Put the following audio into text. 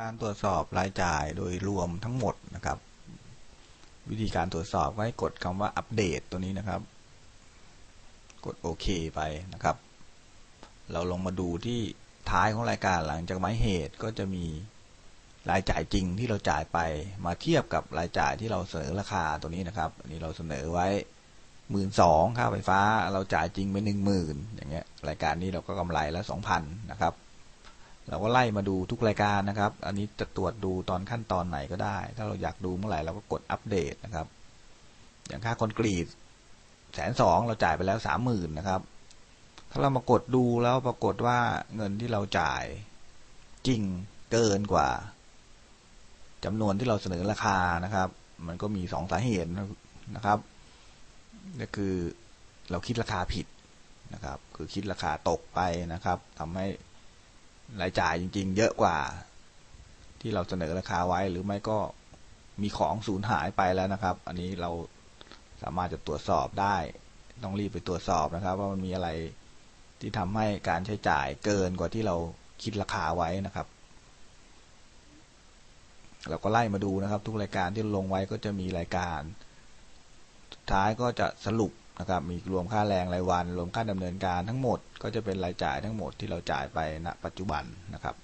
การตรวจสอบรายจ่ายโดยรวมทั้งหมดนะครับ วิธีการตรวจสอบก็ให้กดคำว่าอัปเดตตัวนี้นะครับ กดโอเคไปนะครับ เราลงมาดูที่ท้ายของรายการหลังจากหมายเหตุก็จะมีรายจ่ายจริงที่เราจ่ายไปมาเทียบกับรายจ่ายที่เราเสนอราคาตัวนี้นะครับ อันนี้เราเสนอไว้หมื่นสองค่าไฟฟ้า เราจ่ายจริงไปหนึ่งหมื่นอย่างเงี้ยรายการนี้เราก็กำไรแล้วสองพันนะครับ เราก็ไล่มาดูทุกรายการนะครับ อันนี้จะตรวจดูตอนขั้นตอนไหนก็ได้ ถ้าเราอยากดูเมื่อไหร่เราก็กดอัปเดตนะครับ อย่างค่าคอนกรีตแสนสองเราจ่ายไปแล้วสามหมื่นนะครับ ถ้าเรามากดดูแล้วปรากฏว่าเงินที่เราจ่ายจริงเกินกว่าจำนวนที่เราเสนอราคานะครับ มันก็มีสองสาเหตุนะครับก็คือเราคิดราคาผิดนะครับ คือคิดราคาตกไปนะครับทำให้ รายจ่ายจริง ๆ เยอะกว่า ที่เราเสนอราคาไว้ หรือไม่ก็มีของสูญหายไปแล้วนะครับ อันนี้เราสามารถจะตรวจสอบได้ ต้องรีบไปตรวจสอบนะครับ ว่ามันมีอะไรที่ทำให้การใช้จ่ายเกินกว่าที่เราคิดราคาไว้นะครับ เราก็ไล่มาดูนะครับ ทุกรายการที่ลงไว้ก็จะมีรายการ สุดท้ายก็จะสรุป นะครับมีรวมค่าแรงรายวัน รวมค่าดำเนินการทั้งหมดก็จะเป็นรายจ่ายทั้งหมดที่เราจ่ายไปณปัจจุบันนะครับ